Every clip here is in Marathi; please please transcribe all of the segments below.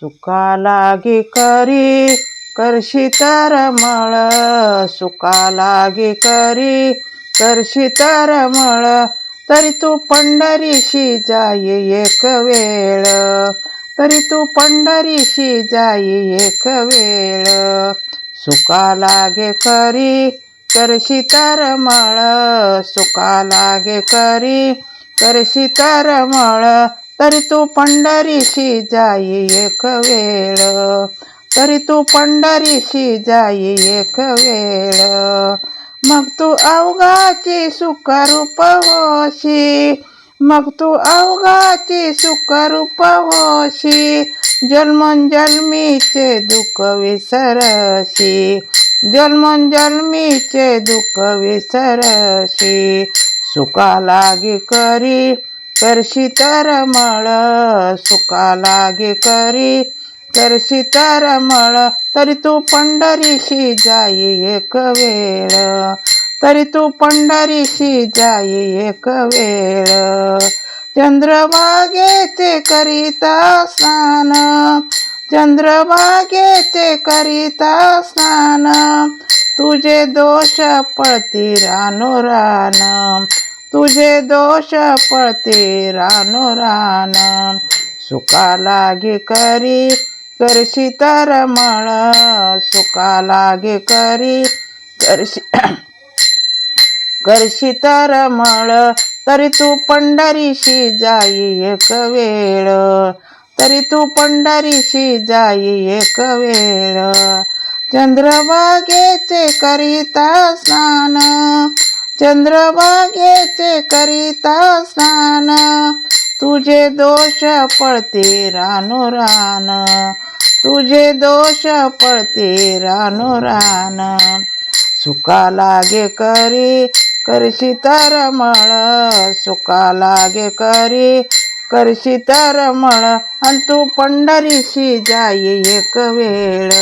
सुका लागे करी करशी तर मळ सुका लागे करी करशी तर मळ. तरी तू पंढरीशी जाई एक वेळ तरी तू पंढरीशी जाई एक वेळ. सुका लागे करी करशी तर मळ सुका लागे करी करशी तर मळ. तरी तू पंढरीशी जाई एक वेळ. तरी तू पंढरीशी जाई एक वेळ. मग तू अवघाची सुखरूप होशी. मग तू अवघाची सुखरूप होशी. जन्मोजन्मीचे दुःख विसरशी. जन्मोजन्मीचे दुःख विसरशी. सुका लागी करी करशी तर मळ सुका लागे करी. करशी तर मळ तरी तू पंढरीशी जाई एक वेळ. तरी तू पंढरीशी जाई एक वेळ. चंद्रभागेचे करीता स्नान. चंद्रभागेचे करीता स्नान. तुझे दोष पळती रानो रान. तुझे दोष पळते रानो रान. सुका लागे करी करशी तर मळ. सुका लागे करी करशी करशी तर मळ. तरी तू पंढरीशी जाई एक वेळ. तरी तू पंढरीशी जाई एक वेळ. चंद्रभागेचे करीता स्नान. चंद्रभागेचे करीता स्नान. तुझे दोष पळते रानो रान. तुझे दोष पळते रानो रान. सुका लागे करी करशी तर मळ. सुका लागे करी करशी तर मळ. अन तू पंढरीशी जाई एक वेळ.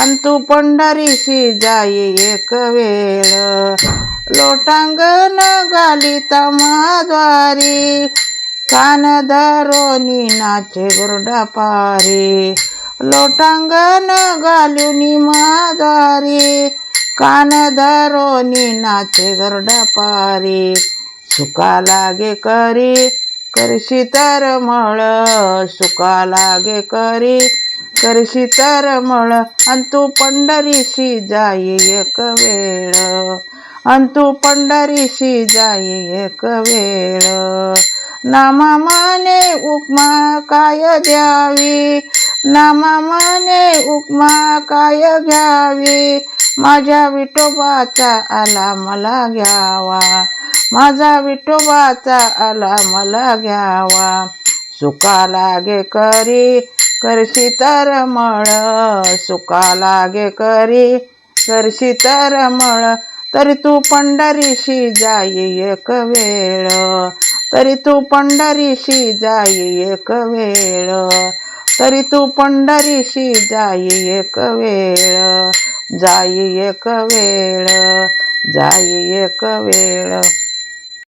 अन तू पंढरीशी जाई एक वेळ. लोटांगण घालिता माद्वारी कान धरोनी नाचे गुरडा पारी लोटांगण घालून माद्वारी कान धरोनी नाचे गरडा पारी सुका लागे करी करशी तर मळ. सुका लागे करी करशी तर मळ. आणि तू पंढरीशी जाई एक वेळ. अन तू पंढरीशी जाई एक वेळ. नामा माने उपमा काय द्यावी? नामा माने उपमा काय घ्यावी? माझ्या विठोबाचा आला मला घ्यावा. माझा विठोबाचा आला मला घ्यावा. सुका लागे करी करशी तर मळ. सुका लागे करी करशी तर मळ. तरी तू पंढरीशी जाई एक वेळ. तरी तू पंढरीशी जाई एक वेळ. तरी तू पंढरीशी जाई एक वेळ. जाई एक वेळ. जाई एक वेळ.